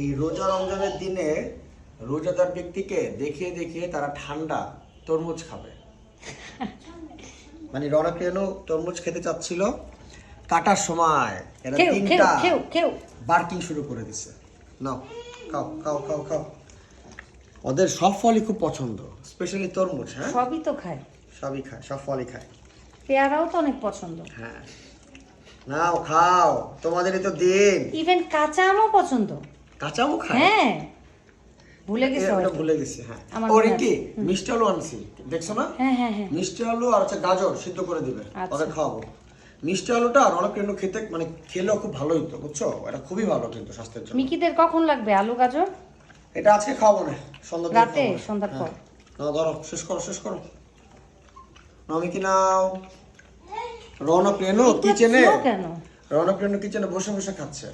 এই রোজা রমজানের দিনে রোজাদার ব্যক্তিকে দেখে দেখে তারা ঠান্ডা তরমুজ খাবে। মানে রনক রেণু তরমুজ খেতে চাচ্ছিল। কাটার সময় এরা তিনটা বার্কিং শুরু করে দিছে। নাও খাও খাও খাও খাও। ওদের সব ফলই খুব পছন্দ স্পেশালি তরমুজ হ্যাঁ? সবই তো খায়। সবই খায় সব ফলই খায়। পেয়ারাও তো অনেক পছন্দ। হ্যাঁ। নাও খাও তোমাদেরই তো দিন। ইভেন কাঁচা আমও পছন্দ। কাঁচাও খায়। হ্যাঁ ভুলে গেছে ওটা ভুলে গেছি হ্যাঁ। আমার ও মনে রিঙ্কি মিষ্টি আলু আনছি দেখছ না? হ্যাঁ হ্যাঁ হ্যাঁ। মিষ্টি আলু আর হচ্ছে গাজর সিদ্ধ করে দিবে আচ্ছা। খাওয়াবো। মিষ্টি আলুটা আর অনেক রেণু খেতে মানে খেলেও খুব ভালো হতো বুঝছ? এটা খুবই ভালো কিন্তু স্বাস্থ্যের জন্য। মিকিদের কখন লাগবে? আলু গাজর? এটা আজকে খাওয়াবো না সন্ধ্যা রাতে, সন্ধ্যার পর? হ্যাঁ। নাও ধরো শেষ করো শেষ করো। নামি কি নাও। রৌনক রেণু কিচেনে? কেন? রৌনক কিচেনে বসে বসে খাচ্ছে।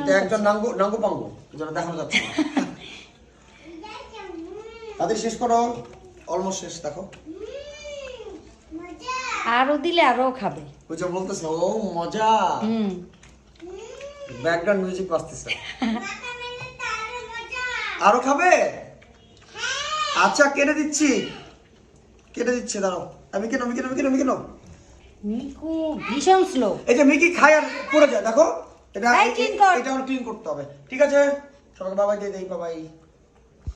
এটা একজন নাঙ্গু নাঙ্গু পাঙ্গু যেটা দেখানো যাচ্ছে তাদের শেষ করো। অলমোস্ট শেষ দেখো। আরও দিলে আরও খাবে। ওই যে বলতেছে ও মজা। হুম। Background music বাজতেছে। আরও খাবে? আচ্ছা কেটে দিচ্ছি। কেটে দিচ্ছি দাঁড়াও। আমি কেন আমি কেন আমি কেন আমি কেন? মিকু ভীষণ স্লো এই যে মিকি খায় আর পড়ে যায় দেখো। এটা। এটা ক্লিন করতে হবে। ঠিক আছে? সবাইকে বাবাই দিয়ে দেই বাবাই